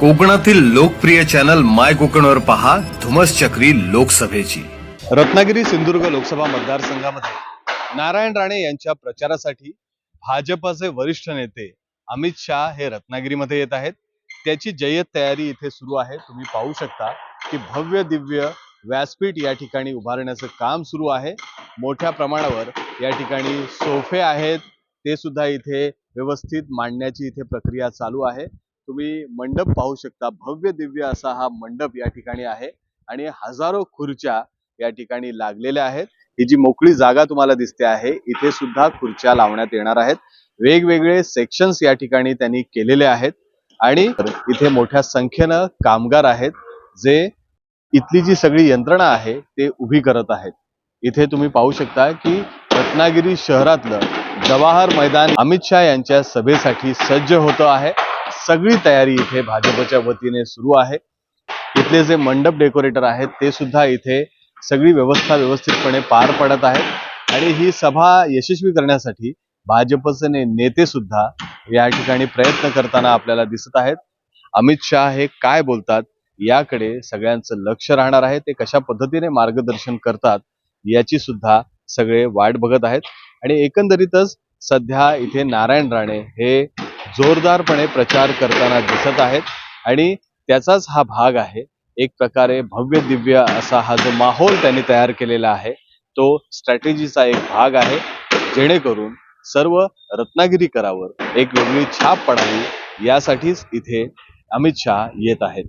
कोकणातील लोकप्रिय चॅनल माय कोकणवर पहा धुमस चक्री लोकसभेची. रत्नागिरी सिंधुदुर्ग लोकसभा मतदारसंघामध्ये नारायण राणे यांच्या प्रचारासाठी भाजपचे वरिष्ठ नेते अमित शहा हे रत्नागिरीमध्ये येत आहेत. त्याची जय्यत तयारी इथे सुरू आहे. तुम्ही पाहू शकता की भव्य दिव्य व्यासपीठ या ठिकाणी उभारण्याचं काम सुरू आहे. मोठ्या प्रमाणावर या ठिकाणी सोफे आहेत. ते सुद्धा इथे व्यवस्थित मांडण्याची इथे प्रक्रिया चालू आहे. तुम्ही मंडप पाहू शकता. भव्य दिव्य असा हा मंडप या ठिकाणी आहे आणि हजारो खुर्च्या या ठिकाणी लागलेल्या आहेत. ही जी मोकळी जागा तुम्हाला दिसते आहे इथे सुद्धा खुर्च्या लावण्यात येणार आहेत. वेगवेगळे सेक्शन्स या ठिकाणी त्यांनी केलेले आहेत आणि इथे मोठ्या संख्येनं कामगार आहेत जे इथली जी सगळी यंत्रणा आहे ते उभी करत आहेत. इथे तुम्ही पाहू शकता की रत्नागिरी शहरातलं जवाहर मैदान अमित शहा यांच्या सभेसाठी सज्ज होतं आहे. सगळी तयारी इथे भाजपच्या वतीने सुरू आहे. इथले जे मंडप डेकोरेटर आहेत ते सुद्धा इथे सगळी व्यवस्था व्यवस्थितपणे पार पडत आहेत. आणि ही सभा यशस्वी करण्यासाठी भाजपचे ने- नेते सुद्धा या ठिकाणी प्रयत्न करताना आपल्याला दिसत आहेत. अमित शहा हे काय बोलतात याकडे सगळ्यांचं लक्ष राहणार आहे. ते कशा पद्धतीने मार्गदर्शन करतात याची सुद्धा सगळे वाट बघत आहेत. आणि एकंदरीतच सध्या इथे नारायण राणे हे जोरदारपणे प्रचार करताना दिसत आहेत. आणि त्याचाच हा भाग आहे. एक प्रकारे भव्य दिव्य असा हा जो माहोल त्यांनी तयार केलेला आहे तो स्ट्रॅटेजीचा एक भाग आहे. जेणेकरून सर्व रत्नागिरीकरावर एक वेगळी छाप पडावी यासाठीच इथे अमित शहा येत आहेत.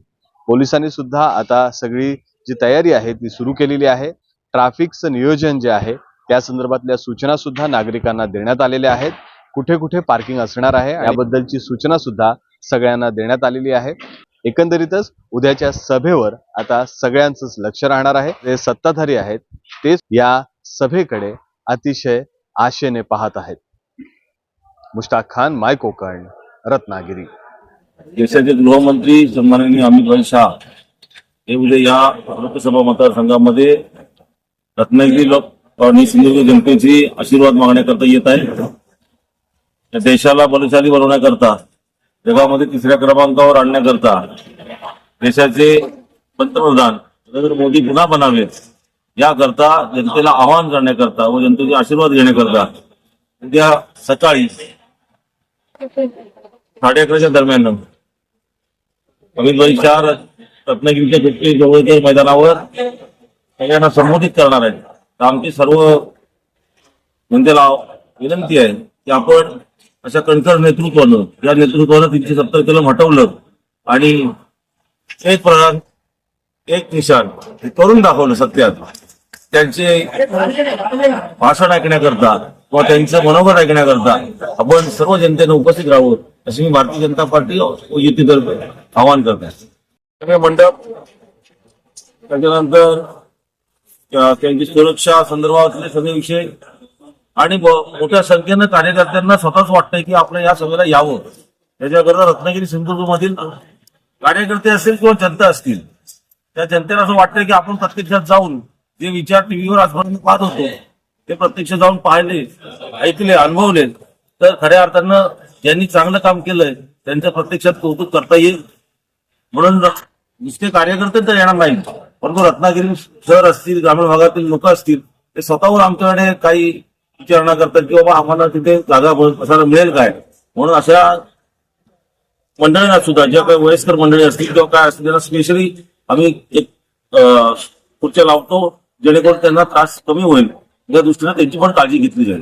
पोलिसांनी सुद्धा आता सगळी जी तयारी आहे ती सुरू केलेली आहे. ट्रॅफिकचं नियोजन जे आहे त्या संदर्भातल्या सूचना सुद्धा नागरिकांना देण्यात आलेल्या आहेत. कुठे कुठे पार्किंग असणार आहे याबद्दलची सूचना सुद्धा सगळ्यांना देण्यात आलेली आहे. एकंदरीतच उद्याच्या सभेवर आता सगळ्यांचंच लक्ष राहणार आहे. जे सत्ताधारी आहेत तेच या सभेकडे अतिशय आशेने पाहत आहेत. मुश्ताक खान माय कोकण रत्नागिरी. देशाचे गृहमंत्री सन्माननीय अमित भाई शाह हे उद्या या लोकसभा मतदारसंघामध्ये रत्नागिरी लोक आणि सिंधुदुर्ग जनतेची आशीर्वाद मागण्याकरता येत आहे देशाला बलशाली बनवण्याकरता जगामध्ये तिसऱ्या क्रमांकावर आणण्याकरता देशाचे पंतप्रधान नरेंद्र मोदी पुन्हा बनावेत याकरता जनतेला आवाहन करण्याकरता व जनतेचे आशीर्वाद घेण्याकरता उद्या सकाळी साडे अकराच्या दरम्यान अमित भाई चार रत्नागिरीच्या पेटली जवळच्या मैदानावर सगळ्यांना संबोधित करणार आहेत. तर आमची सर्व जनतेला विनंती आहे की आपण अशा कणखर नेतृत्वानं या नेतृत्वानं तीनशे सत्तर कलम हटवलं आणि एक प्रधान एक निशाण हे करून दाखवलं सत्यात. त्यांचे भाषण ऐकण्याकरता किंवा त्यांचं मनोगत ऐकण्याकरता आपण सर्व जनतेनं उपस्थित राहावं अशी मी भारतीय जनता पार्टी व युतीतर्फे आवाहन करत आहे मंडप त्याच्यानंतर त्यांची सुरक्षा संदर्भातले सगळे विषय आणि मोठ्या संख्येनं कार्यकर्त्यांना स्वतःच वाटतंय की आपण या सभेला यावं. त्याच्याकरता रत्नागिरी सिंधुदुर्ग मधील कार्यकर्ते असतील किंवा जनता असतील त्या जनतेला असं वाटतंय की आपण प्रत्यक्षात जाऊन जे विचार टीव्हीवर आजपर्यंत पाहत होतो ते प्रत्यक्ष जाऊन पाहिले ऐकले अनुभवले. तर खऱ्या अर्थानं ज्यांनी चांगलं काम केलंय त्यांचं प्रत्यक्षात कौतुक करता येईल. म्हणून नुसते कार्यकर्ते तर येणार नाही परंतु रत्नागिरी शहर असतील ग्रामीण भागातील लोक असतील ते स्वतःवर आमच्याकडे काही विचारणा करतात की बाबा आम्हाला तिथे जागा बसायला मिळेल काय? म्हणून अशा मंडळींना सुद्धा ज्या काही वयस्कर मंडळी असतील किंवा काय असतील त्यांना स्पेशली आम्ही एक खुर्च्या लावतो जेणेकरून त्यांना त्रास कमी होईल. या दृष्टीने त्यांची पण काळजी घेतली जाईल.